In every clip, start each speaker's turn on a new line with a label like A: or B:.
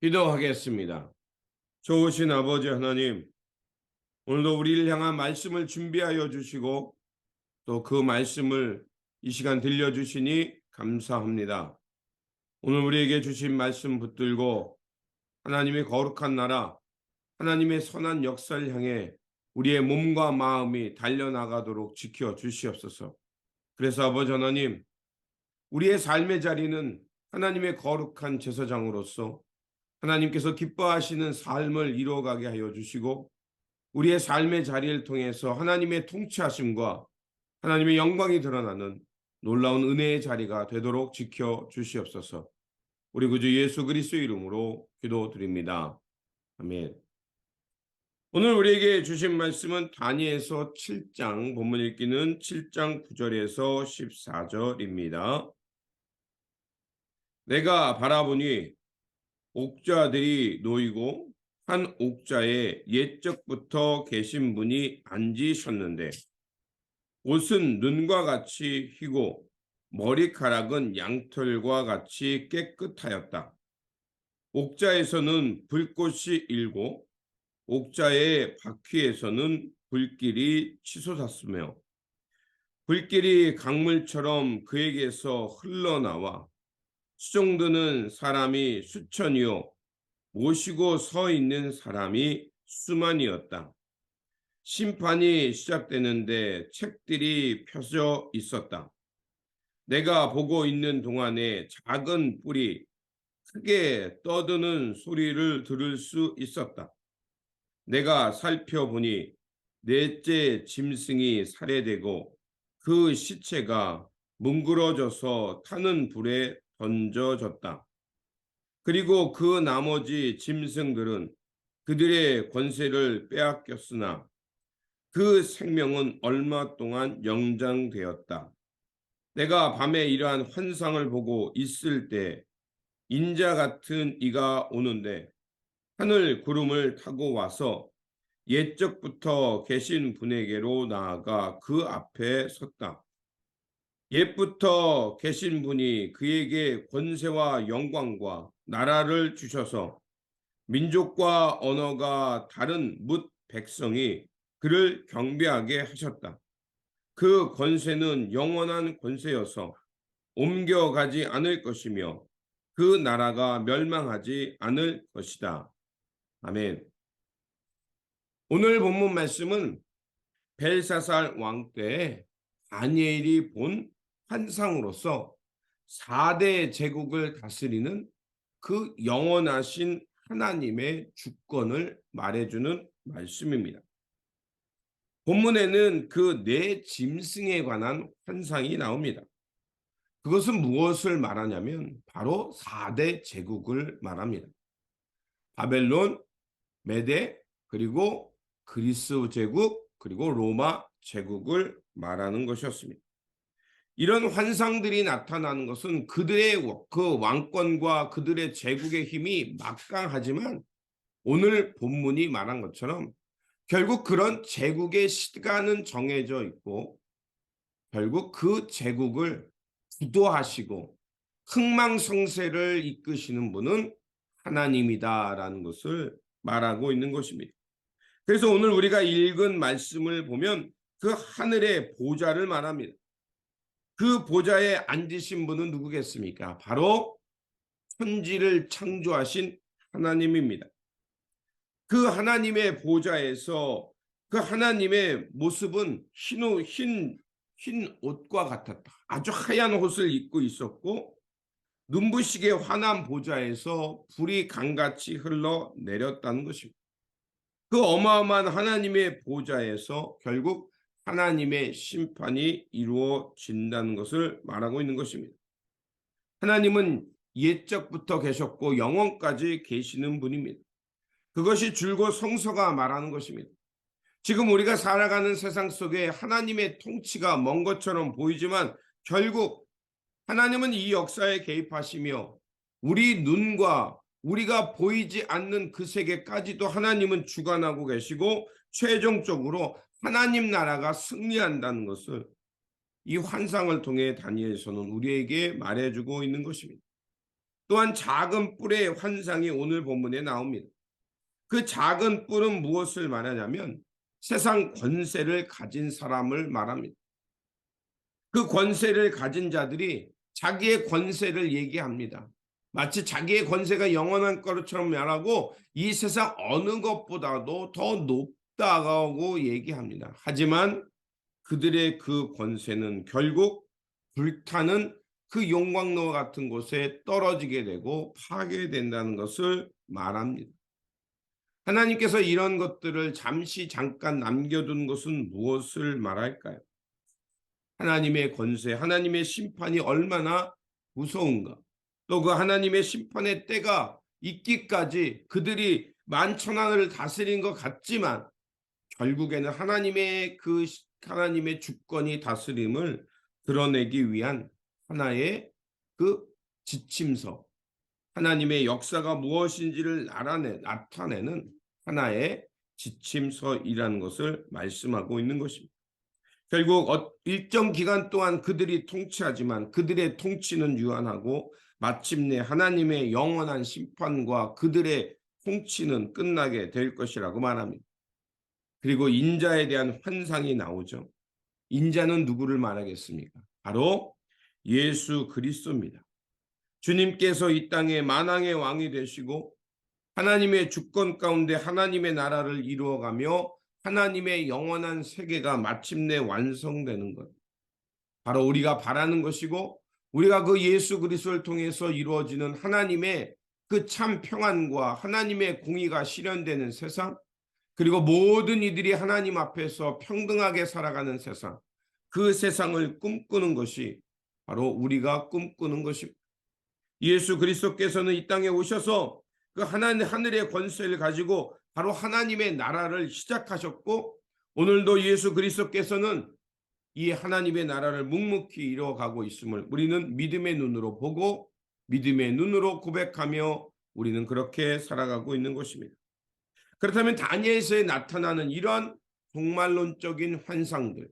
A: 기도하겠습니다. 좋으신 아버지 하나님, 오늘도 우리를 향한 말씀을 준비하여 주시고 또 그 말씀을 이 시간 들려주시니 감사합니다. 오늘 우리에게 주신 말씀 붙들고 하나님의 거룩한 나라, 하나님의 선한 역사를 향해 우리의 몸과 마음이 달려나가도록 지켜 주시옵소서. 그래서 아버지 하나님, 우리의 삶의 자리는 하나님의 거룩한 제사장으로서 하나님께서 기뻐하시는 삶을 이루어가게 하여 주시고 우리의 삶의 자리를 통해서 하나님의 통치하심과 하나님의 영광이 드러나는 놀라운 은혜의 자리가 되도록 지켜 주시옵소서. 우리 구주 예수 그리스도 이름으로 기도드립니다. 아멘. 오늘 우리에게 주신 말씀은 다니엘서 7장 본문 읽기는 7장 9절에서 14절입니다. 내가 바라보니 옥자들이 놓이고 한 옥자에 옛적부터 계신 분이 앉으셨는데 옷은 눈과 같이 희고 머리카락은 양털과 같이 깨끗하였다. 옥자에서는 불꽃이 일고 옥자의 바퀴에서는 불길이 치솟았으며 불길이 강물처럼 그에게서 흘러나와 수종드는 사람이 수천이요 모시고 서 있는 사람이 수만이었다. 심판이 시작되는데 책들이 펴져 있었다. 내가 보고 있는 동안에 작은 뿔이 크게 떠드는 소리를 들을 수 있었다. 내가 살펴보니 넷째 짐승이 살해되고 그 시체가 뭉그러져서 타는 불에 던져졌다. 그리고 그 나머지 짐승들은 그들의 권세를 빼앗겼으나 그 생명은 얼마 동안 영장되었다. 내가 밤에 이러한 환상을 보고 있을 때 인자 같은 이가 오는데 하늘 구름을 타고 와서 옛적부터 계신 분에게로 나아가 그 앞에 섰다. 옛부터 계신 분이 그에게 권세와 영광과 나라를 주셔서 민족과 언어가 다른 뭇 백성이 그를 경배하게 하셨다. 그 권세는 영원한 권세여서 옮겨가지 않을 것이며 그 나라가 멸망하지 않을 것이다. 아멘. 오늘 본문 말씀은 벨사살 왕 때 다니엘이 본 환상으로서 4대 제국을 다스리는 그 영원하신 하나님의 주권을 말해주는 말씀입니다. 본문에는 그 네 짐승에 관한 환상이 나옵니다. 그것은 무엇을 말하냐면 바로 4대 제국을 말합니다. 바벨론, 메데, 그리고 그리스 제국, 그리고 로마 제국을 말하는 것이었습니다. 이런 환상들이 나타나는 것은 그들의 그 왕권과 그들의 제국의 힘이 막강하지만 오늘 본문이 말한 것처럼 결국 그런 제국의 시간은 정해져 있고 결국 그 제국을 주도하시고 흥망성쇠를 이끄시는 분은 하나님이다라는 것을 말하고 있는 것입니다. 그래서 오늘 우리가 읽은 말씀을 보면 그 하늘의 보좌를 말합니다. 그 보좌에 앉으신 분은 누구겠습니까? 바로 천지를 창조하신 하나님입니다. 그 하나님의 보좌에서 그 하나님의 모습은 흰, 흰, 흰 옷과 같았다. 아주 하얀 옷을 입고 있었고 눈부시게 환한 보좌에서 불이 강같이 흘러 내렸다는 것입니다. 그 어마어마한 하나님의 보좌에서 결국 하나님의 심판이 이루어진다는 것을 말하고 있는 것입니다. 하나님은 옛적부터 계셨고 영원까지 계시는 분입니다. 그것이 줄곧 성서가 말하는 것입니다. 지금 우리가 살아가는 세상 속에 하나님의 통치가 먼 것처럼 보이지만 결국 하나님은 이 역사에 개입하시며 우리 눈과 우리가 보이지 않는 그 세계까지도 하나님은 주관하고 계시고 최종적으로 하나님 나라가 승리한다는 것을 이 환상을 통해 다니엘서는 우리에게 말해주고 있는 것입니다. 또한 작은 뿔의 환상이 오늘 본문에 나옵니다. 그 작은 뿔은 무엇을 말하냐면 세상 권세를 가진 사람을 말합니다. 그 권세를 가진 자들이 자기의 권세를 얘기합니다. 마치 자기의 권세가 영원한 것처럼 말하고 이 세상 어느 것보다도 더 높 다고 얘기합니다. 하지만 그들의 그 권세는 결국 불타는 그 용광로와 같은 곳에 떨어지게 되고 파괴된다는 것을 말합니다. 하나님께서 이런 것들을 잠시 잠깐 남겨둔 것은 무엇을 말할까요? 하나님의 권세, 하나님의 심판이 얼마나 무서운가. 또 그 하나님의 심판의 때가 있기까지 그들이 만천하를 다스린 것 같지만 결국에는 하나님의 그 시- 하나님의 주권이 다스림을 드러내기 위한 하나의 그 지침서, 하나님의 역사가 무엇인지를 알아내, 나타내는 하나의 지침서이라는 것을 말씀하고 있는 것입니다. 결국 어- 일정 기간 동안 그들이 통치하지만 그들의 통치는 유한하고 마침내 하나님의 영원한 심판과 그들의 통치는 끝나게 될 것이라고 말합니다. 그리고 인자에 대한 환상이 나오죠. 인자는 누구를 말하겠습니까? 바로 예수 그리스도입니다. 주님께서 이 땅에 만왕의 왕이 되시고 하나님의 주권 가운데 하나님의 나라를 이루어가며 하나님의 영원한 세계가 마침내 완성되는 것. 바로 우리가 바라는 것이고 우리가 그 예수 그리스도를 통해서 이루어지는 하나님의 그 참 평안과 하나님의 공의가 실현되는 세상 그리고 모든 이들이 하나님 앞에서 평등하게 살아가는 세상 그 세상을 꿈꾸는 것이 바로 우리가 꿈꾸는 것입니다. 예수 그리스도께서는 이 땅에 오셔서 그 하나님 하늘의 권세를 가지고 바로 하나님의 나라를 시작하셨고 오늘도 예수 그리스도께서는 이 하나님의 나라를 묵묵히 이루어가고 있음을 우리는 믿음의 눈으로 보고 믿음의 눈으로 고백하며 우리는 그렇게 살아가고 있는 것입니다. 그렇다면 다니엘서에 나타나는 이러한 종말론적인 환상들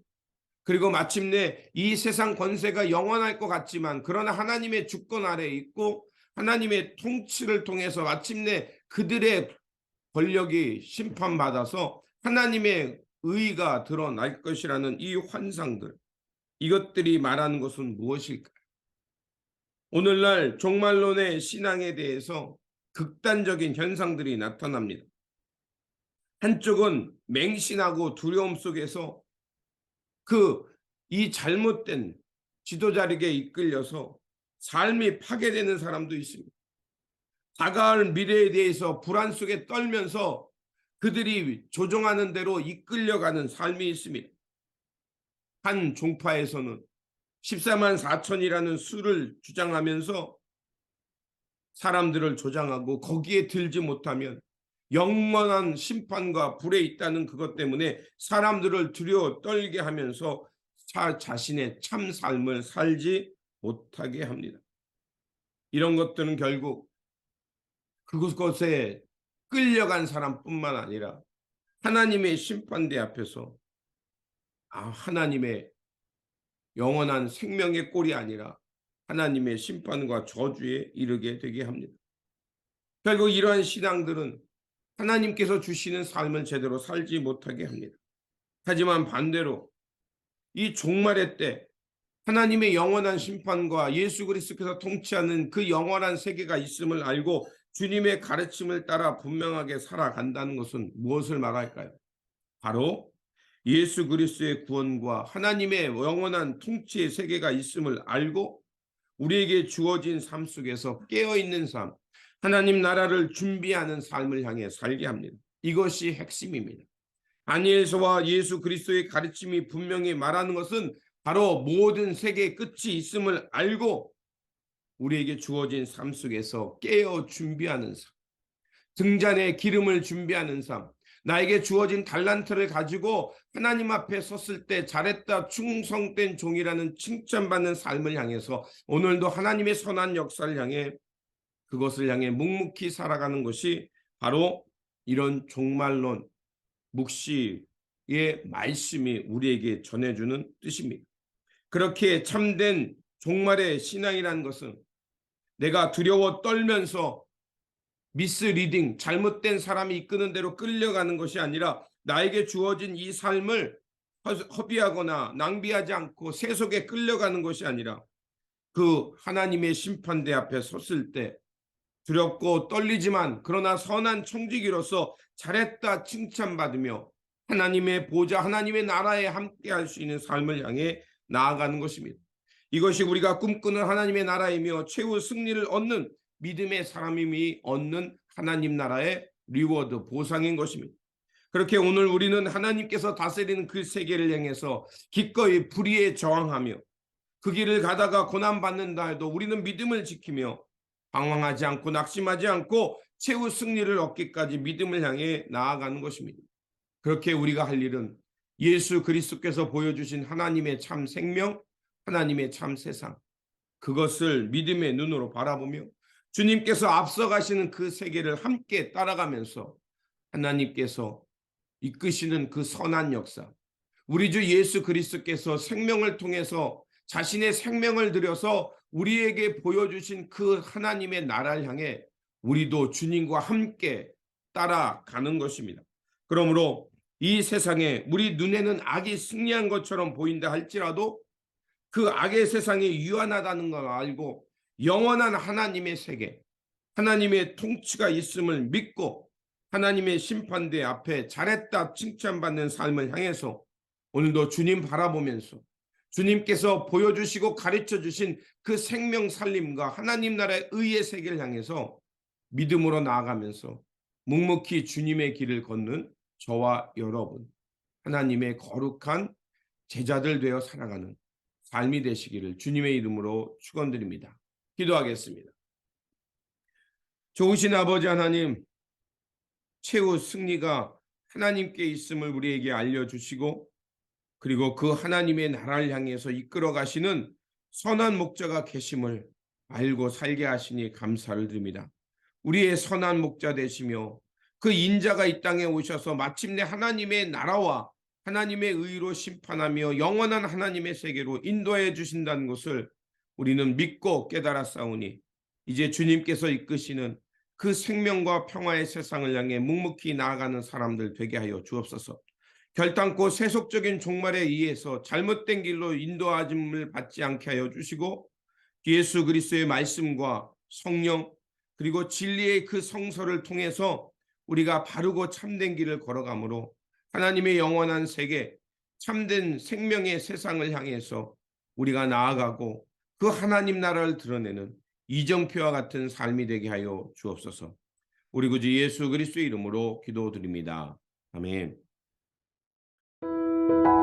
A: 그리고 마침내 이 세상 권세가 영원할 것 같지만 그러나 하나님의 주권 아래에 있고 하나님의 통치를 통해서 마침내 그들의 권력이 심판받아서 하나님의 의가 드러날 것이라는 이 환상들 이것들이 말하는 것은 무엇일까요? 오늘날 종말론의 신앙에 대해서 극단적인 현상들이 나타납니다. 한쪽은 맹신하고 두려움 속에서 그 이 잘못된 지도자에게 이끌려서 삶이 파괴되는 사람도 있습니다. 다가올 미래에 대해서 불안 속에 떨면서 그들이 조종하는 대로 이끌려가는 삶이 있습니다. 한 종파에서는 14만 4천이라는 수를 주장하면서 사람들을 조장하고 거기에 들지 못하면 영원한 심판과 불에 있다는 그것 때문에 사람들을 두려워 떨게 하면서 자, 자신의 참 삶을 살지 못하게 합니다. 이런 것들은 결국 그곳에 끌려간 사람뿐만 아니라 하나님의 심판대 앞에서 아, 하나님의 영원한 생명의 꼴이 아니라 하나님의 심판과 저주에 이르게 되게 합니다. 결국 이러한 신앙들은 하나님께서 주시는 삶을 제대로 살지 못하게 합니다. 하지만 반대로 이 종말의 때 하나님의 영원한 심판과 예수 그리스도께서 통치하는 그 영원한 세계가 있음을 알고 주님의 가르침을 따라 분명하게 살아간다는 것은 무엇을 말할까요? 바로 예수 그리스도의 구원과 하나님의 영원한 통치의 세계가 있음을 알고 우리에게 주어진 삶 속에서 깨어 있는 삶, 하나님 나라를 준비하는 삶을 향해 살게 합니다. 이것이 핵심입니다. 다니엘서와 예수 그리스도의 가르침이 분명히 말하는 것은 바로 모든 세계의 끝이 있음을 알고 우리에게 주어진 삶 속에서 깨어 준비하는 삶, 등잔에 기름을 준비하는 삶, 나에게 주어진 달란트를 가지고 하나님 앞에 섰을 때 잘했다 충성된 종이라는 칭찬받는 삶을 향해서 오늘도 하나님의 선한 역사를 향해 그것을 향해 묵묵히 살아가는 것이 바로 이런 종말론 묵시의 말씀이 우리에게 전해주는 뜻입니다. 그렇게 참된 종말의 신앙이라는 것은 내가 두려워 떨면서 미스리딩, 잘못된 사람이 이끄는 대로 끌려가는 것이 아니라 나에게 주어진 이 삶을 허- 허비하거나 낭비하지 않고 세속에 끌려가는 것이 아니라 그 하나님의 심판대 앞에 섰을 때 두렵고 떨리지만 그러나 선한 청지기로서 잘했다 칭찬받으며 하나님의 보좌 하나님의 나라에 함께할 수 있는 삶을 향해 나아가는 것입니다. 이것이 우리가 꿈꾸는 하나님의 나라이며 최후 승리를 얻는 믿음의 사람임이 얻는 하나님 나라의 리워드 보상인 것입니다. 그렇게 오늘 우리는 하나님께서 다스리는 그 세계를 향해서 기꺼이 불의에 저항하며 그 길을 가다가 고난 받는다 해도 우리는 믿음을 지키며 방황하지 않고 낙심하지 않고 최후 승리를 얻기까지 믿음을 향해 나아가는 것입니다. 그렇게 우리가 할 일은 예수 그리스도께서 보여주신 하나님의 참 생명, 하나님의 참 세상, 그것을 믿음의 눈으로 바라보며 주님께서 앞서가시는 그 세계를 함께 따라가면서 하나님께서 이끄시는 그 선한 역사, 우리 주 예수 그리스도께서 생명을 통해서 자신의 생명을 들여서 우리에게 보여주신 그 하나님의 나라를 향해 우리도 주님과 함께 따라가는 것입니다. 그러므로 이 세상에 우리 눈에는 악이 승리한 것처럼 보인다 할지라도 그 악의 세상이 유한하다는 걸 알고 영원한 하나님의 세계, 하나님의 통치가 있음을 믿고 하나님의 심판대 앞에 잘했다 칭찬받는 삶을 향해서 오늘도 주님 바라보면서 주님께서 보여주시고 가르쳐 주신 그 생명 살림과 하나님 나라의 의의 세계를 향해서 믿음으로 나아가면서 묵묵히 주님의 길을 걷는 저와 여러분 하나님의 거룩한 제자들 되어 살아가는 삶이 되시기를 주님의 이름으로 축원드립니다. 기도하겠습니다. 좋으신 아버지 하나님 최후 승리가 하나님께 있음을 우리에게 알려주시고 그리고 그 하나님의 나라를 향해서 이끌어 가시는 선한 목자가 계심을 알고 살게 하시니 감사를 드립니다. 우리의 선한 목자 되시며 그 인자가 이 땅에 오셔서 마침내 하나님의 나라와 하나님의 의로 심판하며 영원한 하나님의 세계로 인도해 주신다는 것을 우리는 믿고 깨달아 싸우니 이제 주님께서 이끄시는 그 생명과 평화의 세상을 향해 묵묵히 나아가는 사람들 되게 하여 주옵소서. 결단코 세속적인 종말에 의해서 잘못된 길로 인도하심을 받지 않게 하여 주시고 예수 그리스도의 말씀과 성령 그리고 진리의 그 성서를 통해서 우리가 바르고 참된 길을 걸어가므로 하나님의 영원한 세계 참된 생명의 세상을 향해서 우리가 나아가고 그 하나님 나라를 드러내는 이정표와 같은 삶이 되게 하여 주옵소서. 우리 구주 예수 그리스도 이름으로 기도드립니다. 아멘. Thank you.